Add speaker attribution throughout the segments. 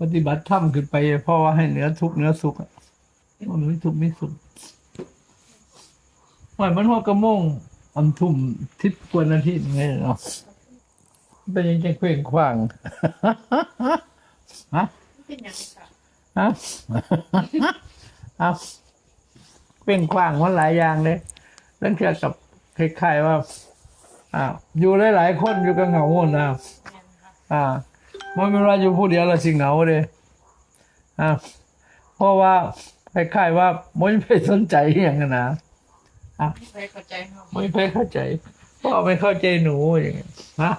Speaker 1: ปฏิบัติธรรมขึ้นไปเพราะว่าให้เหนือทุกเหนือสุขอะมันไม่ทุกไม่สุขว่ามันหัวกระโมงอันทุ่มทิศกวนอาทิตย์ไงเนาะเป็นยังจะเคว้งคว้างฮะ
Speaker 2: เป็นยังค่ะ
Speaker 1: ฮะเอาเป็นขว้างมันหลายอย่างเลยเรื่องเกี่ยวกับคล้ายๆว่าอ่าอยู่หลายๆคนอยู่กับเหงาหมดนะ
Speaker 2: แม่นค่ะ
Speaker 1: อ่า มันไม่ว่าอยู่ผู้เดียวเราสิเหงาเลยอ่าเพราะว่าคล้ายๆว่าไม่ไปสนใจอหย่างนั้นนะ
Speaker 2: ไม่เคยเข้าใจเขา
Speaker 1: ไม่ไปเข้าใจพ่อไม่เข้าใจหนูอย่างเงี้ยฮะ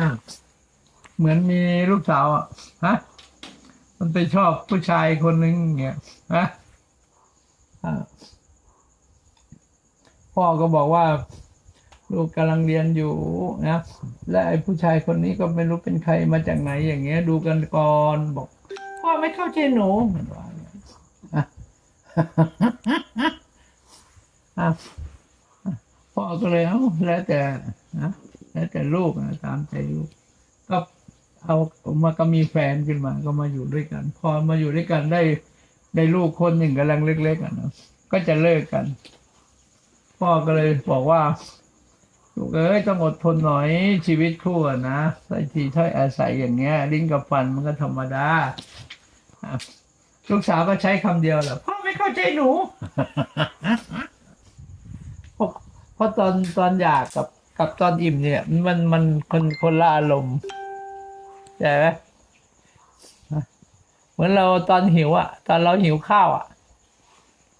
Speaker 1: อ่าเหมือนมีลูกสาวอะฮะมันไปชอบผู้ชายคนหนึ่งอย่างเงี้ยฮะอ่าพ่อก็บอกว่า ลูกกำลังเรียนอยู่นะและไอ้ผู้ชายคนนี้ก็ไม่รู้เป็นใครมาจากไหนอย่างเงี้ย ดูกันก่อนบอก พ่อไม่เข้าใจหนูนว่าอย่างนั้นอะอะพ่อก็เลยเอาแล้วแต่นะแล้วแต่ลูกนะตามใจลูกก็เอามาก็มีแฟนขึ้นมา ก็มาอยู่ด้วยกัน พอมาอยู่ด้วยกันได้ได้ลูกคนหนึ่งกำลังเล็กๆอะนะก็จะเลิกกัน พ่อก็เลยบอกว่า ลูกเอ้ยต้องอดทนหน่อยชีวิตคู่อะนะใส่ทีถ้อยอาศัยอย่างเงี้ย ลิ้นกับฟันมันก็ธรรมดาลูกสาวก็ใช้คำเดียวแหละพ่อไม่เข้าใจหนูเพราะเพราะตอนตอนอยากกับกับตอนอิ่มเนี่ย มันมันคนคนละอารมณ์ใช่ไหมเหมือนเราตอนหิวอะตอนเราหิวข้าวอะ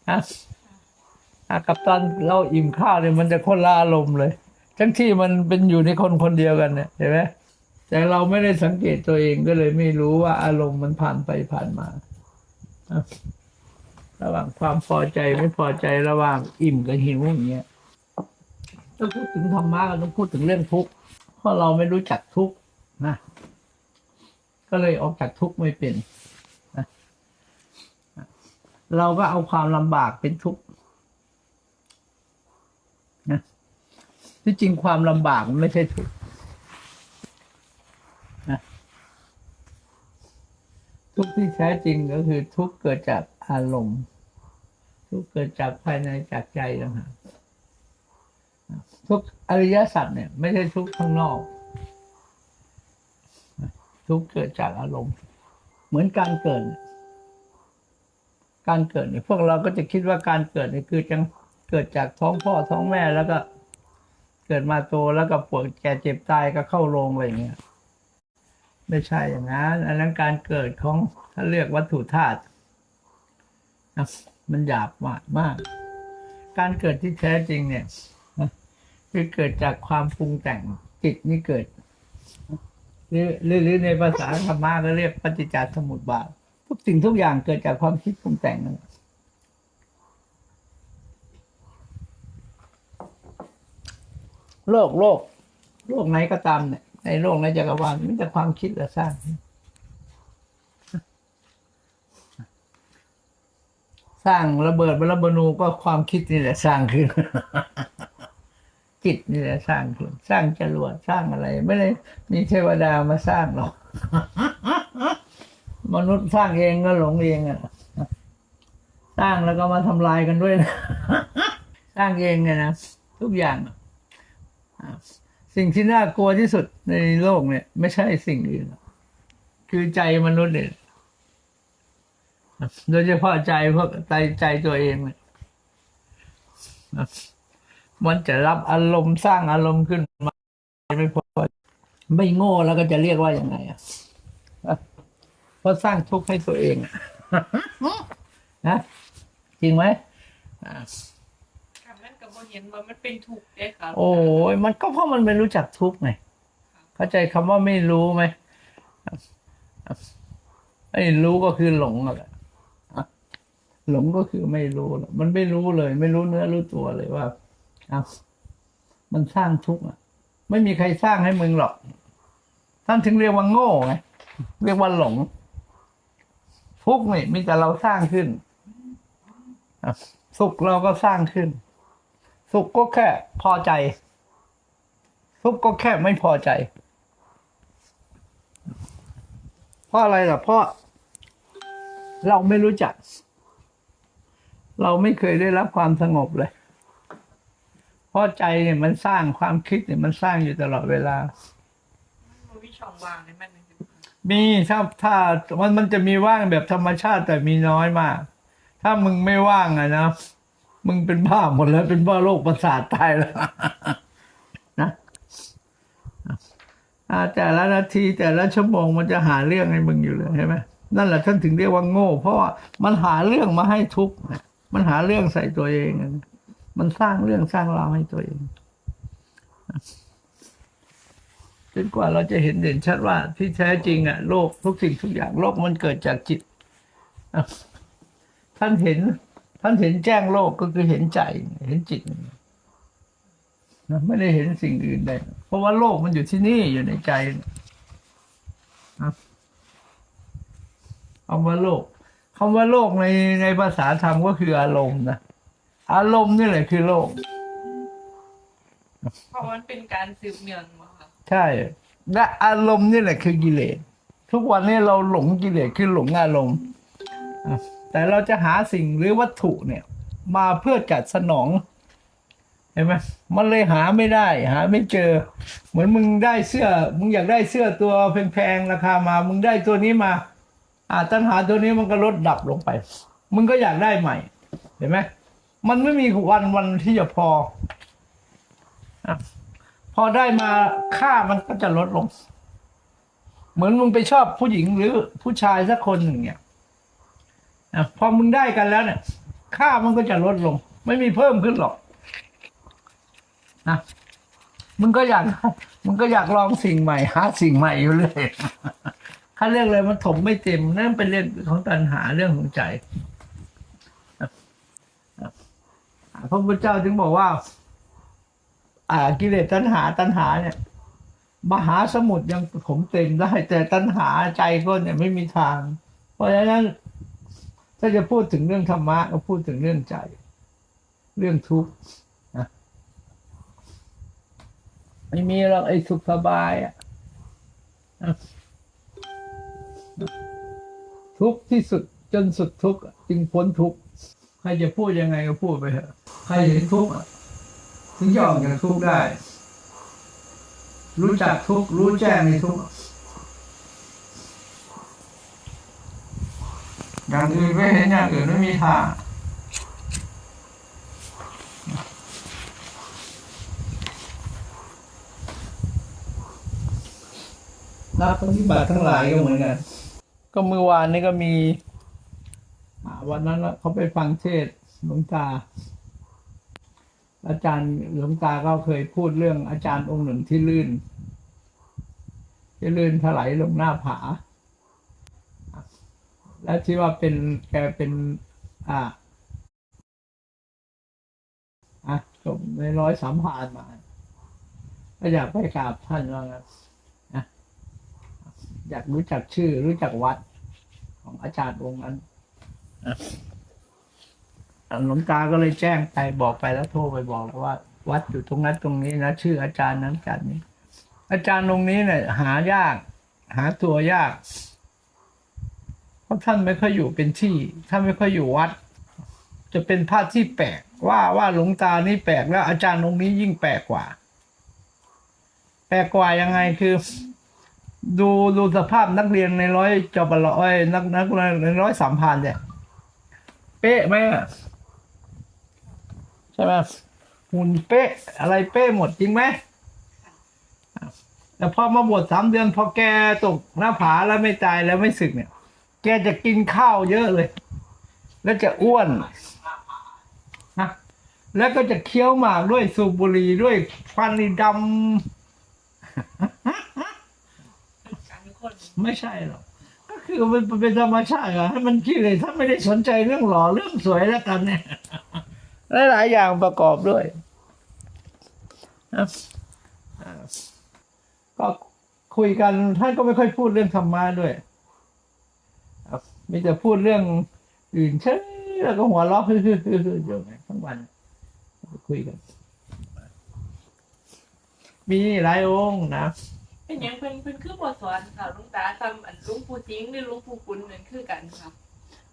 Speaker 1: อะกับตอนเราอิ่มข้าวเนี่ยมันจะคนละอารมณ์เลย ทั้งที่มันเป็นอยู่ในคนคนเดียวกันเนี่ยเห็นไหมแต่เราไม่ได้สังเกตตัวเองก็เลยไม่รู้ว่าอารมณ์มันผ่านไปผ่านมา ระหว่างความพอใจไม่พอใจระหว่างอิ่มกับหิวอย่างเงี้ยถ้าพูดถึงธรรมะก็ต้องพูดถึงเรื่องทุกข์เพราะเราไม่รู้จักทุกข์นะก็เลยออกจากทุกข์ไม่เป็นนะเราก็เอาความลำบากเป็นทุกข์นะ ที่จริงความลำบากมันไม่ใช่ทุกข์นะทุกข์ที่แท้จริงก็คือทุกข์เกิดจากอารมณ์ ทุกข์เกิดจากภายในจากใจต่างหากทุกอริยสัจเนี่ย ไม่ใช่ทุกข้างนอก ทุกเกิดจากอารมณ์ เหมือนการเกิด การเกิดเนี่ยพวกเราก็จะคิดว่าการเกิดเนี่ยคือจังเกิดจากท้องพ่อท้องแม่แล้วก็ เกิดมาโตแล้วก็ปวดแก่เจ็บตายก็เข้าโรงอะไรอย่างเงี้ยไม่ใช่อย่างนั้นอันนั้นการเกิดของถ้าเรียกวัตถุธาตุมันหยาบมากมาก การเกิดที่แท้จริงเนี่ยคือเกิดจากความปรุงแต่งจิตนี่เกิดหรือหรือหรือในภาษาธรรมะก็เรียกปฏิจจสมุปบาททุกสิ่งทุกอย่างเกิดจากความคิดปรุงแต่งนั่นแหละ โลกโลก โลกไหนก็ตามเนี่ยในโลกในจักรวาลมีแต่ความคิดและสร้างสร้างระเบิดบรบนูก็ความคิดนี่แหละสร้างขึ้น จิตนี่แหละสร้างขึ้น สร้างจรวดสร้างอะไร ไม่ได้มีเทวดามาสร้างหรอก มนุษย์สร้างเองก็หลงเองอะสร้างแล้วก็มาทำลายกันด้วยนะ สร้างเองเนี่ยนะทุกอย่าง สิ่งที่น่ากลัวที่สุดในโลกเนี่ย ไม่ใช่สิ่งอื่นหรอกคือใจมนุษย์เนี่ยโดยเฉพาะใจพวกใจใจตัวเองเนี่ยมันจะรับอารมณ์สร้างอารมณ์ขึ้นมาไม่พอไม่โง่แล้วก็จะเรียกว่ายังไงอะเพราะสร้างทุกข์ให้ตัวเองอะนะจริงไหมอ่า
Speaker 2: ค่ะมันก็บ่ เห็นว่ามันเป็นทุกข์เด้ค่ะ
Speaker 1: โอ้ยมันก็เพราะมันไม่รู้จักทุกข์ไงเข้าใจคำว่าไม่รู้ไหมไอ้รู้ก็คือหลงอะแหละอะหลงก็คือไม่รู้หรอกมันไม่รู้เลย ไม่รู้เนื้อรู้ตัวเลยว่าอ้าวมันสร้างทุกข์อะ ไม่มีใครสร้างให้มึงหรอก ท่านถึงเรียกว่าโง่ไงเรียกว่าหลง ทุกข์นี่มีแต่เราสร้างขึ้นอะสุขเราก็สร้างขึ้น สุขก็แค่พอใจ ทุกข์ก็แค่ไม่พอใจ เพราะอะไรล่ะเพราะเราไม่รู้จัก เราไม่เคยได้รับความสงบเลย เพราะใจเนี่ยมันสร้างความคิดเนี่ยมันสร้างอยู่ตลอดเวลา
Speaker 2: มีช่องว่างในมัน
Speaker 1: มีถ้าถ้ามันมันจะมีว่างแบบธรรมชาติแต่มีน้อยมาก ถ้ามึงไม่ว่างอะนะ มึงเป็นบ้าหมดแล้ว เป็นบ้าโรคประสาทตายแล้วนะแต่ละนาทีแต่ละชั่วโมงมันจะหาเรื่องให้มึงอยู่เลยใช่ไหมนั่นแหละท่านถึงเรียกว่าโง่ เพราะว่ามันหาเรื่องมาให้ทุกข์มันหาเรื่องใส่ตัวเอง มันสร้างเรื่องสร้างราวให้ตัวเองจนกว่าเราจะเห็นเด่นชัดว่า ที่แท้จริงอะโลกทุกสิ่งทุกอย่างโลกมันเกิดจากจิตท่านเห็น ท่านเห็นแจ้งโลกก็คือเห็นใจเห็นจิตนะไม่ได้เห็นสิ่งอื่นใดเพราะว่าโลกมันอยู่ที่นี่อยู่ในใจนะคำว่าโลกคำว่าโลกในในภาษาธรรมก็คืออารมณ์นะอารมณ์นี่แหละคือโลก
Speaker 2: เพราะมันเป็นการสืบเนื่องมาค่ะ
Speaker 1: ใช่และอารมณ์นี่แหละคือกิเลสทุกวันนี้เราหลงกิเลสคือหลงอารมณ์อะ แต่เราจะหาสิ่งหรือวัตถุเนี่ย มาเพื่อจัดสนองเห็นไหมมันเลยหาไม่ได้ หา ไม่เจอ เหมือนมึงได้เสื้อ มึงอยากได้เสื้อตัวแพงๆราคามา มึงได้ตัวนี้มา อ่าตัณหาตัวนี้มันก็ลดดับลงไป มึงก็อยากได้ใหม่ เห็นไหมมันไม่มีวันวันที่จะพออพอได้มาค่ามันก็จะลดลง เหมือนมึงไปชอบผู้หญิงหรือผู้ชายสักคนหนึ่งเนี่ย พอมึงได้กันแล้วเนี่ยค่ามันก็จะลดลง ไม่มีเพิ่มขึ้นหรอกนะมึงก็อยากมึงก็อยากลองสิ่งใหม่หาสิ่งใหม่อยู่เลยถ้าเรื่องอะไรมันถมไม่เต็มนั่นเป็นเรื่องของตัณหาเรื่องของใจพระพุทธเจ้าถึงบอกว่า อ่ากิเลสตัณหาตัณหาเนี่ย มหาสมุทรยังถมเต็มได้ แต่ตัณหาใจก็เนี่ยไม่มีทาง เพราะฉะนั้น ถ้าจะพูดถึงเรื่องธรรมะก็พูดถึงเรื่องใจ เรื่องทุกข์นะไม่มีหรอกไอ้สุขสบายอะนะทุกข์ที่สุดจนสุดทุกข์จึงพ้นทุกข์ใครจะพูดยังไงก็พูดไปเถอะใครเห็นทุกข์ถึงจะออกจากทุกข์ได้ รู้จักทุกข์รู้แจ้งในทุกข์ อย่างอื่นไม่เห็นอย่างอื่นไม่มีทางนักปฏิบัติทั้งหลายก็เหมือนกัน ก็เมื่อวานนี้ก็มีวันนั้นเขาไปฟังเทศหลวงตา อาจารย์หลวงตาก็เคยพูดเรื่องอาจารย์องค์หนึ่งที่ลื่น ที่ลื่นถลายลงหน้าผา และที่ว่าเป็นแกเป็นอ่าอะจบในร้อยสามพานมา ก็อยากไปกราบท่านว่างนนะอยากรู้จักชื่อรู้จักวัดของอาจารย์องค์นั้นหลวงตาก็เลยแจ้งไปบอกไปแล้วโทรไปบอกว่า วัดอยู่ตรงนั้นตรงนี้นะชื่ออาจารย์นั้นอาจารย์นี้ อาจารย์ตรงนี้เนี่ยหายาก หาตัวยาก เพราะท่านไม่ค่อยอยู่เป็นที่ท่านไม่ค่อยอยู่วัด จะเป็นภาพที่แปลกว่าว่าหลวงตานี่แปลกแล้วอาจารย์องค์นี้ยิ่งแปลกกว่า แปลกกว่ายังไงคือ ดูดูสภาพนักเรียนในร้อยจบร้อยนักนักเรียนในร้อยสามพันเนี่ย เป๊ะไหมใช่ไหมหุ่นเป๊ะ อะไรเป๊ะหมดจริงไหมแต่พอมาบวชสามเดือนพอแกตกหน้าผาแล้วไม่ตายแล้วไม่สึกเนี่ย แกจะกินข้าวเยอะเลย แล้วจะอ้วนนะแล้วก็จะเคี้ยวหมากด้วยสูบบุหรี่ด้วยฟันดำไม่ใช่หรอกก็คือมันเป็นธรรมชาติอะให้มันคิดเลยถ้าไม่ได้สนใจเรื่องหล่อเรื่องสวยแล้วกันเนี่ยหลายๆอย่างประกอบด้วยนะก็คุยกันท่านก็ไม่ค่อยพูดเรื่องธรรมะด้วย มีแต่พูดเรื่องอื่นเช่แล้วก็หัวเราะฮือๆๆๆอยู่ทั้งวันคุยกัน มีหลายองค์นะ
Speaker 2: เป็นหยังเพิ่นเพิ่นคือบ่สอนค่ะหลุงตาทำอันหลุงปู่สิงห์หรือหลุงปู่คุณนั่นคือกันค่ะ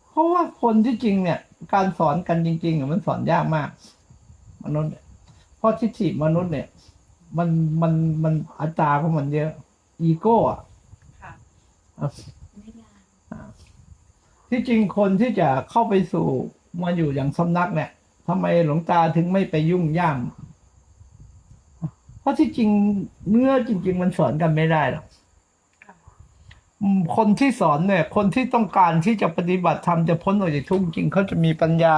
Speaker 1: เพราะว่าคนที่จริงเนี่ย การสอนกันจริงๆอะมันสอนยากมาก มนุษย์เนี่ยเพราะทิฏฐิมนุษย์เนี่ย มันมันมันอัตราของมันเยอะ อีโก้อะ
Speaker 2: ค่ะ
Speaker 1: อะ ที่จริงคนที่จะเข้าไปสู่มาอยู่อย่างสำนักเนี่ยทำไมหลวงตาถึงไม่ไปยุ่งย่ามเพราะที่จริงเนื้อจริง ๆ มันสอนกันไม่ได้หรอก
Speaker 2: ค่ะ
Speaker 1: อืมคนที่สอนเนี่ย คนที่ต้องการที่จะปฏิบัติธรรมจะพ้นออกจากทุกข์จริงเขาจะมีปัญญา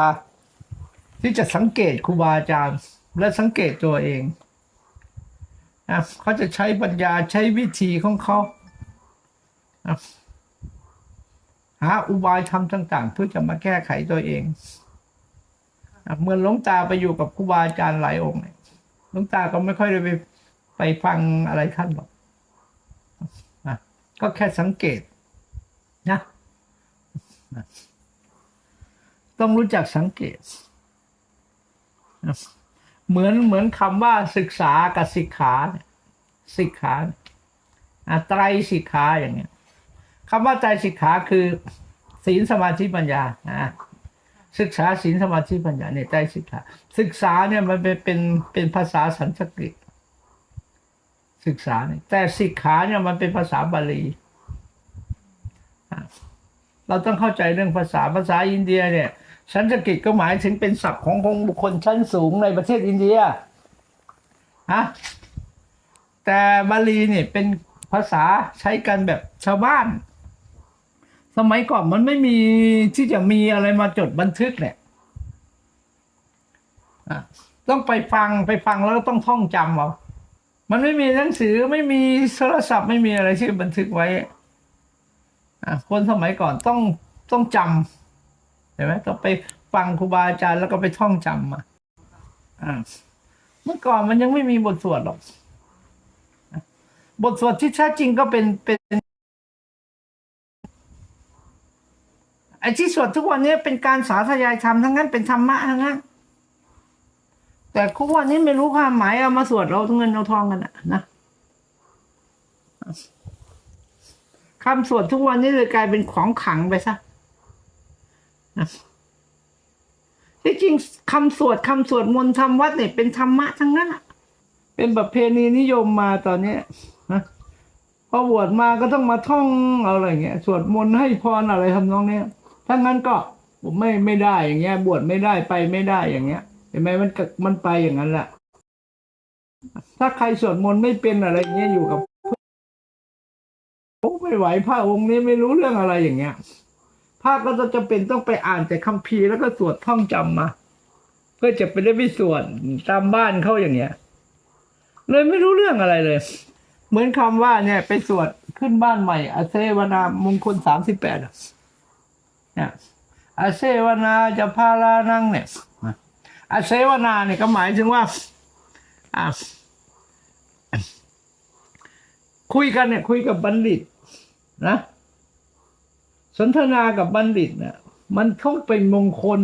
Speaker 1: ที่จะสังเกตครูบาอาจารย์ และสังเกตตัวเองนะเขาจะใช้ปัญญาใช้วิธีของเขานะ หาอุบายทำต่างๆ เพื่อจะมาแก้ไขตัวเองเมื่อหลวงตาไปอยู่กับครูบาอาจารย์หลายองค์เนี่ยหลวงตาก็ไม่ค่อยได้ไปไปฟังอะไรท่านหรอกก็แค่สังเกตนะต้องรู้จักสังเกต เหมือนเหมือนคำว่าศึกษากับสิกขาสิกขาอะไตรสิกขาอย่างเงี้ย คำว่าไตรสิกขาคือศีลสมาธิปัญญาอะศึกษาศีลสมาธิปัญญาเนี่ยไตรสิกขา ศึกษาเนี่ยมันเป็นเป็นเป็นภาษาสันสกฤตศึกษาเนี่ยแต่สิกขาเนี่ยมันเป็นภาษาบาลี เราต้องเข้าใจเรื่องภาษาภาษาอินเดียเนี่ยสันสกฤตก็หมายถึงเป็นศัพท์ของของบุคคลชั้นสูงในประเทศอินเดียฮะแต่บาลีเนี่ยเป็นภาษาใช้กันแบบชาวบ้าน สมัยก่อนมันไม่มีที่จะมีอะไรมาจดบันทึกเนี่ยต้องไปฟังไปฟังแล้วต้องท่องจำเอามันไม่มีหนังสือไม่มีโทรศัพท์ไม่มีอะไรที่บันทึกไว้คนสมัยก่อนต้องต้องจำเห็นไหมต้องไปฟังครูบาอาจารย์แล้วก็ไปท่องจำมาเมื่อก่อนมันยังไม่มีบทสวดหรอก บทสวดที่แท้จริงก็เป็นเป็น อ้ที่สวดทุกวันนี้เป็นการสาธยายธรรมทั้งนั้นเป็นธรรมะทั้งนั้นแต่ทุกวันนี้ไม่รู้ความหมายเอามาสวดเราเงินเอาทองกันอะนะคำสวดทุกวันนี้เลยกลายเป็นของขังไปซะที่จริงคำสวดคำสวดมนต์ทำวัดเนี่ยเป็นธรรมะทั้งนั้นอะเป็นประเพณีนิยมมาตอนนี้นะพอบวชมาก็ต้องมาท่องอาอะไรเงี้ยสวดมนต์ให้พรอะไรทำนองเนี้ย ถ้างั้นก็ผมไม่ไม่ได้อย่างเงี้ย บวชไม่ได้ไปไม่ได้อย่างเงี้ยเห็นไหมมันมันไปอย่างนั้นแหละถ้าใครสวดมนต์ไม่เป็นอะไรเงี้ยอยู่กับโอ้ไม่ไหวพระองค์นี้ไม่รู้เรื่องอะไรอย่างเงี้ยพระก็จะเป็นต้องไปอ่านแต่คัมภีร์แล้วก็สวดท่องจำมาเพื่อจะไปได้ไปสวดตามบ้านเขาอย่างเงี้ย เลยไม่รู้เรื่องอะไรเลย เหมือนคำว่าเนี่ย ไปสวดขึ้นบ้านใหม่อาเซวนามงคลสามสิบแปด เนี่ยอาเซวนาจะพารานังเนี่ยอาเซวนาเนี่ยก็หมายถึงว่าคุยกันเนี่ยคุยกับบัณฑิตนะสนทนากับบัณฑิตเนี่ยมันเขาเป็นมงคล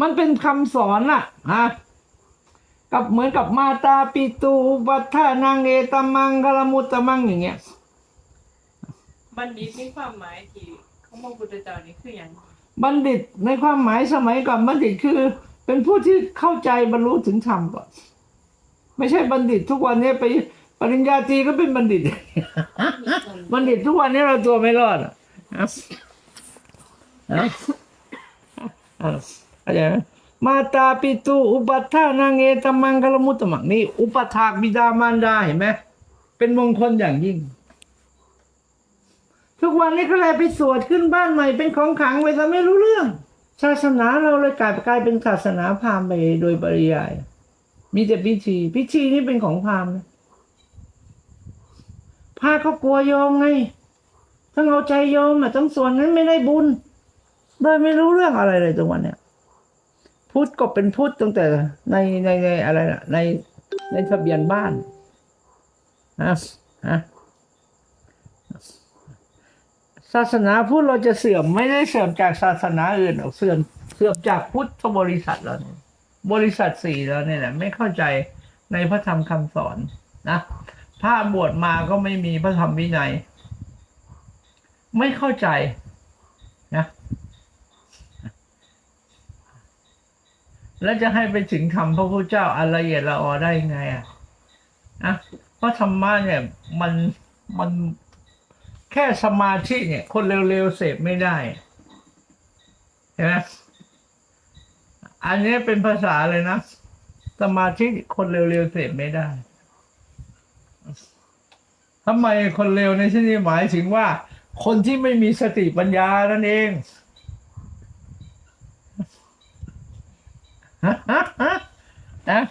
Speaker 1: มันเป็นคำสอนน่ะฮะกับเหมือนกับมาตาปิตูปัฏฐานางเอตมังกลมุตตมังอย่างเงี้ย
Speaker 2: บัณฑิตมีความหมายที่ พระพุทธเจ้านี่คือหยัง
Speaker 1: บัณฑิตในความหมายสมัยก่อนบัณฑิตคือ เป็นผู้ที่เข้าใจบรรลุถึงธรรมก่อนไม่ใช่บัณฑิตทุกวันนี้ไปปริญญาตรีก็เป็นบัณฑิต บัณฑิตทุกวันนี้เราตัวไม่รอดอะนะอะเข้าใจไหมมาตาปิตูอุปัฏฐานางเอตมังคลมุตตมังนี่อุปถากบิดามารดาเห็นไหมเป็นมงคลอย่างยิ่ง ทุกวันนี้ก็เลยไปสวดขึ้นบ้านใหม่เป็นของขังไปซะไม่รู้เรื่อง ศาสนาเราเลยกลายกลายเป็นศาสนาพราหมณ์ไปโดยปริยาย มีแต่พิธี พิธีนี่เป็นของพราหมณ์พระเขากลัวโยมไงต้องเอาใจโยมอะต้องส่วนนั้นไม่ได้บุญโดยไม่รู้เรื่องอะไรเลยตรงวันเนี้ยพุทธก็เป็นพุทธตั้งแต่ในในในอะไรนะในในทะเบียนบ้านนะฮะ ศาสนาพุทธเราจะเสื่อมไม่ได้เสื่อมจากศาสนาอื่นหรอกเสื่อมเสื่อมจากพุทธบริษัทเราเนี่ยบริษัทสี่เราเนี่ยแหละไม่เข้าใจในพระธรรมคำสอนนะพระบวชมาก็ไม่มีพระธรรมวินัย ไม่เข้าใจนะแล้วจะให้ไปถึงคำพระพุทธเจ้าอันละเอียดละออได้ยังไงอะนะเพราะธรรมะเนี่ยมันมัน แค่สมาธิเนี่ย คนเร็วๆเสพไม่ได้เห็นไหมอันนี้เป็นภาษาเลยนะ สมาธิคนเร็วๆเสพไม่ได้ทำไมคนเร็วในที่นี้หมายถึงว่า คนที่ไม่มีสติปัญญานั่นเองฮะฮะฮะนะ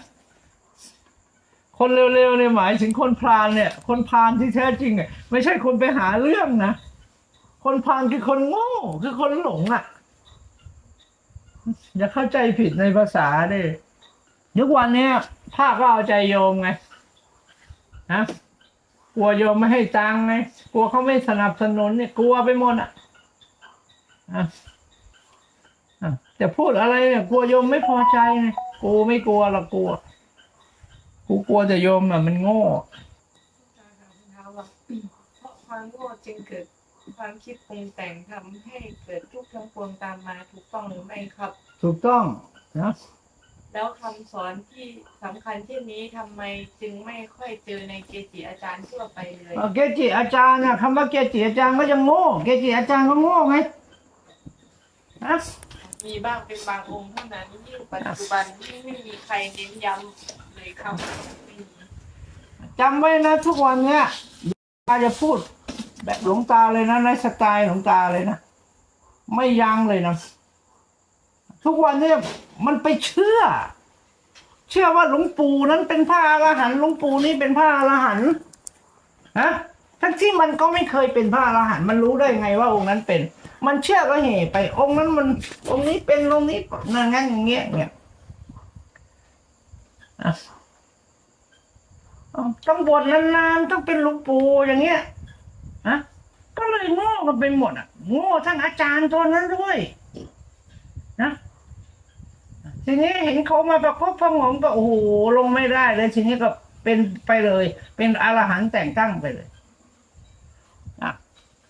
Speaker 1: คนเร็วๆเนี่ยหมายถึงคนพาลเนี่ย คนพาลที่แท้จริงเนี่ยไม่ใช่คนไปหาเรื่องนะ คนพาลคือคนโง่คือคนหลงอะ อย่าเข้าใจผิดในภาษาดิยุควันเนี้ยภาคก็เอาใจโยมไงนะกลัวโยมไม่ให้ตังไงกลัวเขาไม่สนับสนุนเนี่ยกลัวไปหมดอะอะอะจะพูดอะไรเนี่ยกลัวโยมไม่พอใจไงกูไม่กลัวหรอกกลัว กูกลัวแต่โยมอะมันโง่
Speaker 2: เพราะความโง่จึงเกิดความคิดปรุงแต่งทำให้เกิดทุกข์ทั้งปวงตามมาถูกต้องหรือไม่ครับ
Speaker 1: ถูกต้องนะ
Speaker 2: แล้วคำสอนที่สำคัญที่นี้ทำไมจึงไม่ค่อยเจอในเกจิอาจารย์ทั่วไปเลย
Speaker 1: เกจิอาจารย์น่ะคำว่าเกจิอาจารย์ก็ยังโง่ เกจิอาจารย์ก็โง่ไงนะ
Speaker 2: มีบ้างเป็นบางองค์เท่านั้นยิ่งปัจจุบันที่ไม่มีใครเน้นย้ำเลยครับไม่มี
Speaker 1: จำไว้นะทุกวันเนี้ยตาจะพูด แบบหลวงตาเลยนะในสไตล์หลวงตาเลยนะ ไม่ยั้งเลยนะ ทุกวันเนี้ยมันไปเชื่อ เชื่อว่าหลวงปู่นั้นเป็นพระอรหันต์หลวงปู่นี่เป็นพระอรหันต์ฮะทั้งที่มันก็ไม่เคยเป็นพระอรหันต์มันรู้ได้ไงว่าองค์นั้นเป็น มันเชื่อก็เห่ไป องค์นั้นมัน องค์นี้เป็นองค์นี้นั่นงั้นอย่างเงี้ยเนี่ยต้องบวชนานๆต้องเป็นหลวงปู่อย่างเงี้ยฮะก็เลยโง่กันไปหมดอะ โง่ทั้งอาจารย์ตัวนั้นด้วยนะทีนี้เห็นเขามาประคบประงมก็โอ้โหลงไม่ได้เลยทีนี้ก็เป็นไปเลย เป็นอรหันต์แต่งตั้งไปเลย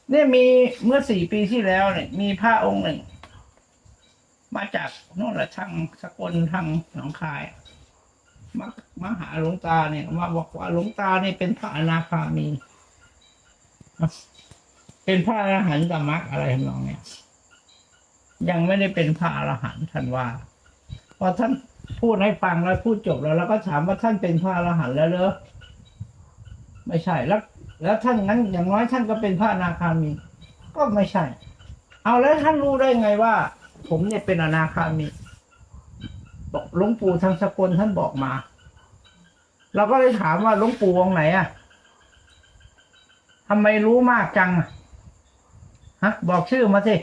Speaker 1: เนี่ยมีเมื่อสี่ปีที่แล้วเนี่ย มีพระองค์หนึ่ง มาจากโน่นแหละทางสกลทางหนองคายมามาหาหลวงตาเนี่ยมาบอกว่าหลวงตาเนี่ยเป็นพระอนาคามี เป็นพระอรหันตมรรคอะไรทำนองเนี่ยยังไม่ได้เป็นพระอรหันต์ท่านว่าพอท่านพูดให้ฟังแล้วพูดจบแล้ว แล้วก็ถามว่าท่านเป็นพระอรหันต์แล้วเหรอไม่ใช่แล้ว แล้วท่านงั้นอย่างน้อยท่านก็เป็นพระอนาคามี ก็ไม่ใช่ เอาแล้วท่านรู้ได้ไงว่า ผมเนี่ยเป็นอนาคามีบอกหลวงปู่ทางสกลท่านบอกมา เราก็เลยถามว่าหลวงปู่องไหนอะทำไมรู้มากจังฮะ บอกชื่อมาสิ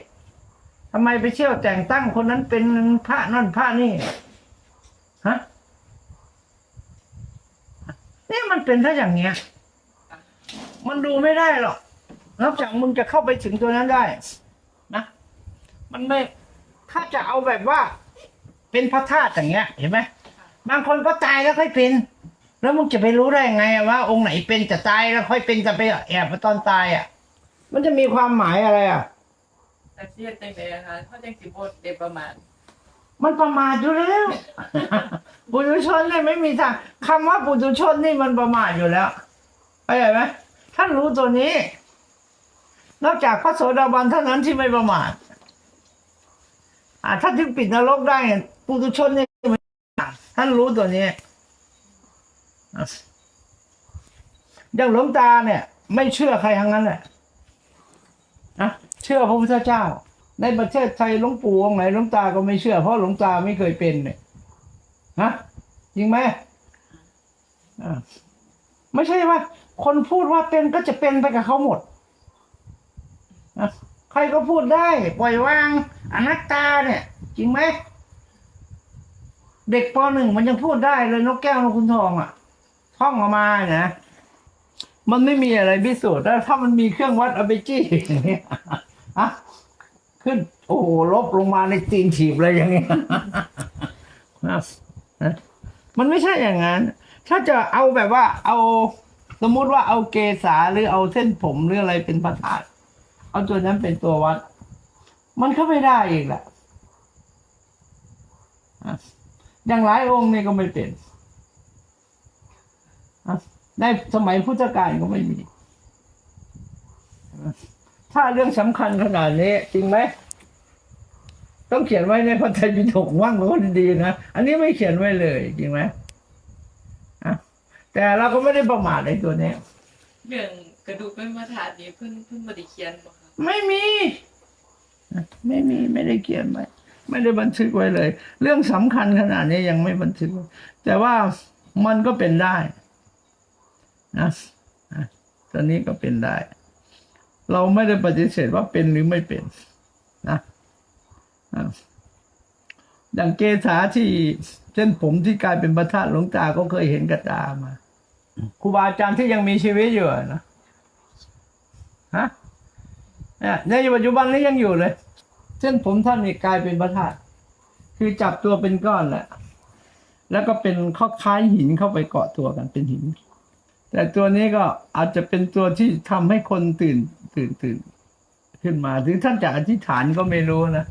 Speaker 1: ทำไมไปเชี่ยวแต่งตั้งคนนั้นเป็นพระนั่นพระนี่ฮะนี่มันเป็นถ้าอย่างเงี้ย มันดูไม่ได้หรอกนอกจากมึงจะเข้าไปถึงตัวนั้นได้ นะ มันไม่ ถ้าจะเอาแบบว่า เป็นพระธาตุอย่างเงี้ย เห็นไหมบางคนก็ตายแล้วค่อยเป็น แล้วมึงจะไปรู้ได้ไงว่า องค์ไหนเป็นจะตายแล้วค่อยเป็นจะไปแอบมาตอนตายอะ มันจะมีความหมายอะไรอะ
Speaker 2: แต่เสียใจเลยนะคะเขาจังสิบดเดประมาณ
Speaker 1: มันประมาทอยู่แล้วปุถุชนเนี่ยไม่มีทางคำว่าปุถุชนนี่มันประมาทอยู่แล้วเข้าใจไหม ท่านรู้ตัวนี้ นอกจากพระโสดาบันเท่านั้นที่ไม่ประมาทอ่าท่านที่ปิดนรกได้ปุถุชนเนี่ยท่านรู้ตัวนี้อย่างหลวงตาเนี่ย ไม่เชื่อใครทั้งนั้นแหละนะเชื่อพระพุทธเจ้า ในประเทศไทยหลวงปู่องค์ไหนหลวงตาก็ไม่เชื่อ เพราะหลวงตาไม่เคยเป็นเนี่ยฮะจริงไหมอ่า ไม่ใช่ว่า คนพูดว่าเป็นก็จะเป็นไปกับเขาหมดนะใครก็พูดได้ปล่อยวางอนัตตาเนี่ย จริงไหมเด็กปหนึ่งมันยังพูดได้เลยนกแก้วนกขุนทองอะ ท่องออกมาเนี่ยมันไม่มีอะไรพิสูจน์แล้วถ้ามันมีเครื่องวัดเอาไปจี้อย่างเงี้ยอะขึ้น โอ้โหลบลงมาในตีนถีบเลยอย่างเงี้ยนะมันไม่ใช่อย่างนั้น ถ้าจะเอาแบบว่า เอาสมมุติว่าเอาเกษาหรือเอาเส้นผมหรืออะไรเป็นพระธาตุเอาตัวนั้นเป็นตัววัด มันก็ไม่ได้อีกแหละอย่างหลายองค์เนี่ยก็ไม่เป็นในสมัยพุทธกาลก็ไม่มี ถ้าเรื่องสำคัญขนาดนี้ จริงไหม ต้องเขียนไว้ในพระไตรปิฎกว่างก็ดีนะ อันนี้ไม่เขียนไว้เลย จริงไหม แต่เราก็ไม่ได้ประมาทในตัวนี้
Speaker 2: เรื่องกระดูกเป็นมาถาดนี้เพิ่นเพิ่นบ่ได้เขียนบ่คะ
Speaker 1: ไม่มี ไม่มีไม่ได้เขียนไว้ไม่ได้บันทึกไว้เลย เรื่องสำคัญขนาดนี้ยังไม่บันทึกไว้แต่ว่ามันก็เป็นได้นะอะตอนนี้ก็เป็นได้ เราไม่ได้ปฏิเสธว่าเป็นหรือไม่เป็นนะอะอย่างเกษาที่เส้นผมที่กลายเป็นประธาตหลวงตาก็เคยเห็นกับตามา ครูบาอาจารย์ที่ยังมีชีวิตอยู่นะฮะเนี่ยในปัจจุบันนี้ยังอยู่เลย เส้นผมท่านนี่กลายเป็นพระธาตุคือจับตัวเป็นก้อนแหละแล้วก็เป็นข้อคล้ายหินเข้าไปเกาะตัวกันเป็นหิน แต่ตัวนี้ก็อาจจะเป็นตัวที่ทำให้คนตื่นตื่นตื่นขึ้นมาถึงท่านจะอธิษฐานก็ไม่รู้นะ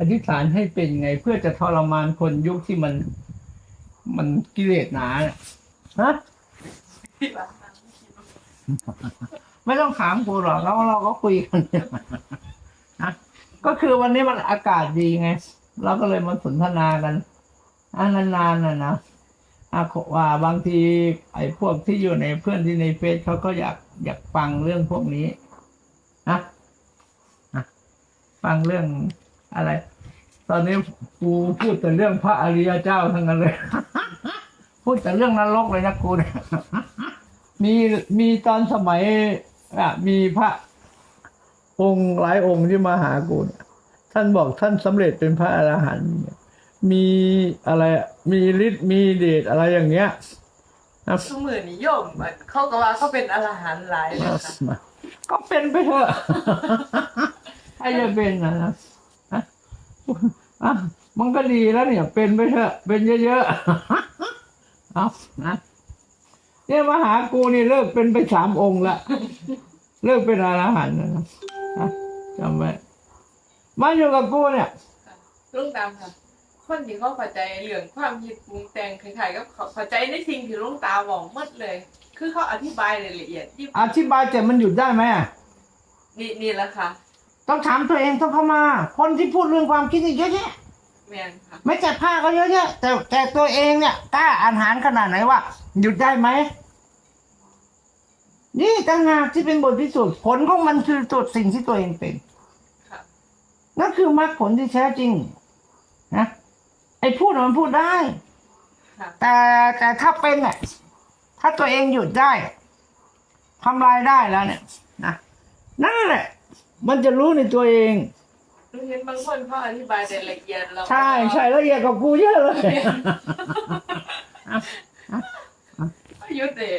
Speaker 1: อธิษฐานให้เป็นไง เพื่อจะทรมานคนยุคที่มันมันกิเลสหนาเนี่ยฮะ ไม่ต้องถามกูหรอกแล้วเราก็คุยกันนะก็คือวันนี้มันอากาศดีไง เราก็เลยมาสนทนากันอ่านานๆนะนะอะว่าบางทีไอ้พวกที่อยู่ในเพื่อนที่ในเฟซเขาก็อยากอยากฟังเรื่องพวกนี้นะนะฟังเรื่องอะไร ตอนนี้กูพูดแต่เรื่องพระอริยเจ้าทั้งนั้นเลย พูดแต่เรื่องนรกเลยนะกูเนี่ย มีมีตอนสมัยอะมีพระองค์หลายองค์ที่มาหากูเนี่ยท่านบอกท่านสำเร็จเป็นพระอรหันต์เนี่ยมีอะไรอะมีฤทธิ์มีเดชอะไรอย่างเงี้ยนะ
Speaker 2: สมือนิยมอะเขาก็ว่าเขาเป็นอรหันต์หลายเลยค่ะ
Speaker 1: ก็เป็นไปเถอะใครจะเป็นนะนะอะอะมันก็ดีแล้วเนี่ย เป็นไปเถอะเป็นเยอะๆเอานะ เนี่ยมาหากูนี่เลิกเป็นไปสามองค์ละเลิกเป็นอรหันต์แล้วนะอะจำไว้มาอยู่กับกูเนี่ย
Speaker 2: ลุงตามค่ะ คนที่เขาเข้าใจเรื่องความคิดปรุงแต่งคล้ายๆกับเขาเข้าใจในสิ่งที่ลุงตาบอกหมดเลย คือเขาอธิบายรายละเอียดที่
Speaker 1: อธิบายแต่มันหยุดได้ไหมอะ
Speaker 2: นี่นี่แหละค่ะ
Speaker 1: ต้องถามตัวเองต้องเข้ามา คนที่พูดเรื่องความคิดนี่เยอะแยะ
Speaker 2: แมนค่ะ
Speaker 1: ไม่จัดผ้าก็เยอะแยะแต่แต่ตัวเองเนี่ยกล้าอ่านหารขนาดไหนว่าหยุดได้ไหม นี่ต่างหากที่เป็นบทพิสูจน์ผลของมันคือตัวสิ่งที่ตัวเองเป็น
Speaker 2: ค่ะ
Speaker 1: นั่นคือมรรคผลที่แท้จริงนะไอ้พูดน่ะมันพูดได้
Speaker 2: ค่ะ
Speaker 1: แต่แต่ถ้าเป็นเนี่ยถ้าตัวเองหยุดได้ทำลายได้แล้วเนี่ยนะนั่นแหละ มันจะรู้ในตัวเอง
Speaker 2: ลุงเห็นบางคนเขาอธิบายรายละเอียดเรา
Speaker 1: ใช่ใช่ละเอียดกับกูเยอะเลย
Speaker 2: เขาหยุดเด็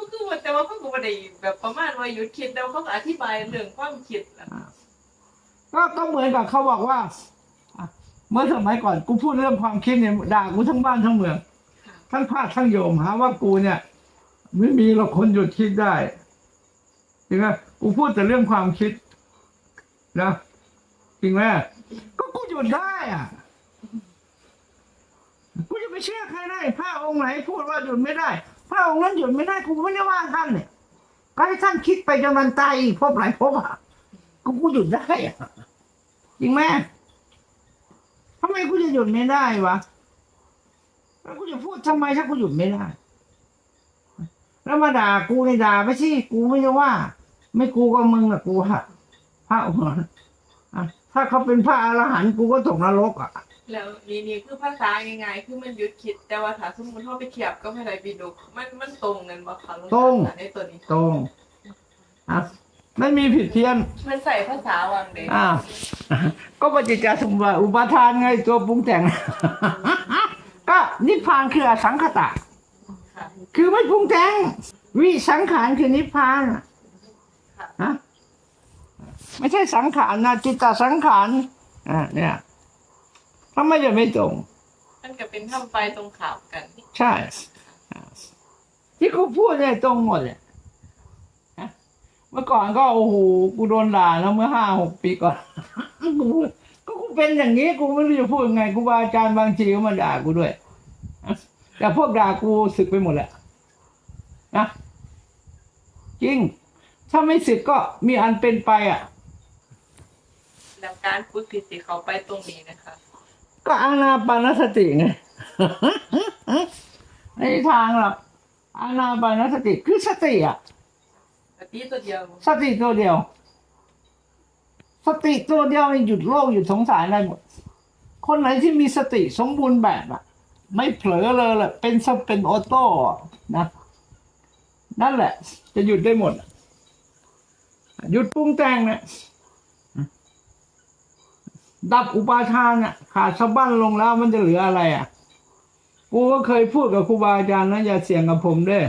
Speaker 2: เขาคือว่าแต่ว่าเขาก็ไม่ได้แบบประมาณว่าหยุดคิดแต่ว่าเขาก็อธิบายเรื่องความคิดนะ
Speaker 1: ก็ก็เหมือนกับเขาบอกว่าอะเมื่อสมัยก่อนกูพูดเรื่องความคิดเนี่ยด่ากูทั้งบ้านทั้งเมือง
Speaker 2: ค่ะ
Speaker 1: ทั้งพระทั้งโยมหาว่ากูเนี่ย ไม่มีหรอกคนหยุดคิดได้จริงไหมกูพูดแต่เรื่องความคิดนะจริงไหมก็กูหยุดได้อะกูจะไปเชื่อใครได้พระองค์ไหนพูดว่าหยุดไม่ได้ พระองค์นั้นหยุดไม่ได้กูไม่ได้ว่าท่านเนี่ยก็ให้ท่านคิดไปจนวันตายพบหลายพบอะกูกูหยุดได้อะจริงไหมทำไมกูจะหยุดไม่ได้วะแล้วกูจะพูดทำไมถ้ากูหยุดไม่ได้ แล้วมาด่ากูในด่าไปสิกูไม่ได้ว่า ไม่กูก็มึงอะกูฮะพระองค์นั้นถ้าเขาเป็นพระอรหันต์กูก็ตกนรกอะ
Speaker 2: แล้วนี่นี่คือภาษาง่ายๆคือมันหยุดคิดแต่ว่าถ้าสมมติเขาไปเทียบก็ไม่ได้บิดุกมันมันตรงกันบ่คะลุ
Speaker 1: ตรง
Speaker 2: ในตัวนี้
Speaker 1: ตรงอะไม่มีผิดเพี้ยน
Speaker 2: มันใส่ภาษาวางเด็ก
Speaker 1: อ่าก็ปฏิจจสมุปบาทอุปาทานไงตัวปรุงแต่ง ก็นิพพานคืออสังขตะ
Speaker 2: ค่ะ
Speaker 1: คือไม่ปรุงแต่ง วิสังขารคือนิพพาน
Speaker 2: ค่ะ
Speaker 1: ฮะไม่ใช่สังขารนะจิตตสังขารอ่าเนี่ย ทำไมจะไม่ตรง
Speaker 2: มันก็เป็นทำไฟตรงขาวกัน
Speaker 1: ใช่อ่าที่กูพูดเนี่ยตรงหมดเลยฮะเมื่อก่อนก็โอ้โหกูโดนด่าแล้วเมื่อห้าหกปีก่อนกูก็กูเป็นอย่างนี้กูไม่รู้จะพูดยังไงกูบาอาจารย์บางทีก็มาด่ากูด้วยนะแต่พวกด่ากูสึกไปหมดแหละนะจริง ถ้าไม่สึกก็มีอันเป็นไปอะ
Speaker 2: แล้วการฝึกที่สิเขาไปตรงนี้นะคะ
Speaker 1: ก็อานาปานสติไงในทางหรอกอานาปานสติคือสติอะ
Speaker 2: สติตัวเดียว
Speaker 1: สติตัวเดียว สติตัวเดียวมันหยุดโลกหยุดสงสารได้หมดคนไหนที่มีสติสมบูรณ์แบบอะไม่เผลอเลยแหละเป็นสเป็นออโต้อะนะนั่นแหละ จะหยุดได้หมดอะหยุดปรุงแต่งเนี่ย ดับอุปาทานอะขาดสะบั้นลงแล้วมันจะเหลืออะไรอะ กูก็เคยพูดกับครูบาอาจารย์นะอย่าเสี่ยงกับผมเด้อ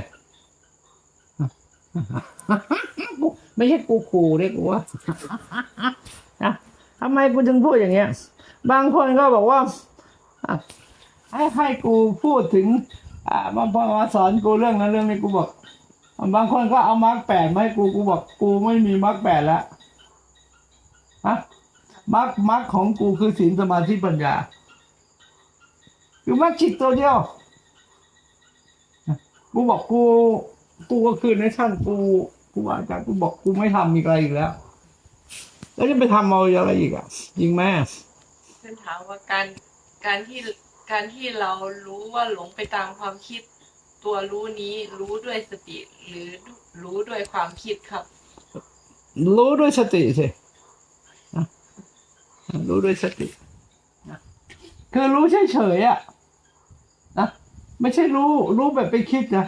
Speaker 1: ไม่ใช่กูขู่เด้กูว่าทำไมกูถึงพูดอย่างเงี้ย บางคนก็บอกว่าให้ให้กูพูดถึงอ่าบางคนมาสอนกูเรื่องนั้นเรื่องนี้กูบอก บางคนก็เอามาร์กแปดมาให้กูกูบอกกูไม่มีมาร์กแปดแล้วฮะ มาร์กมาร์กของกูคือศีลสมาธิปัญญา คือมาร์กจิตตัวเดียว กูบอกกู กูก็คือในชั้นกู กูว่าอาจารย์กูบอกกูไม่ทำอีกอะไรอีกแล้ว แล้วจะไปทำเอาอะไรอีกอะจริงไหม
Speaker 2: เส้นถามว่าการการที่การที่เรารู้ว่าหลงไปตามความคิดตัวรู้นี้รู้ด้วยสติ หรือรู้ด้วยความคิดครับ
Speaker 1: รู้ด้วยสติสินะ รู้ด้วยสตินะคือรู้เฉยๆอะนะไม่ใช่รู้รู้แบบไปคิดนะ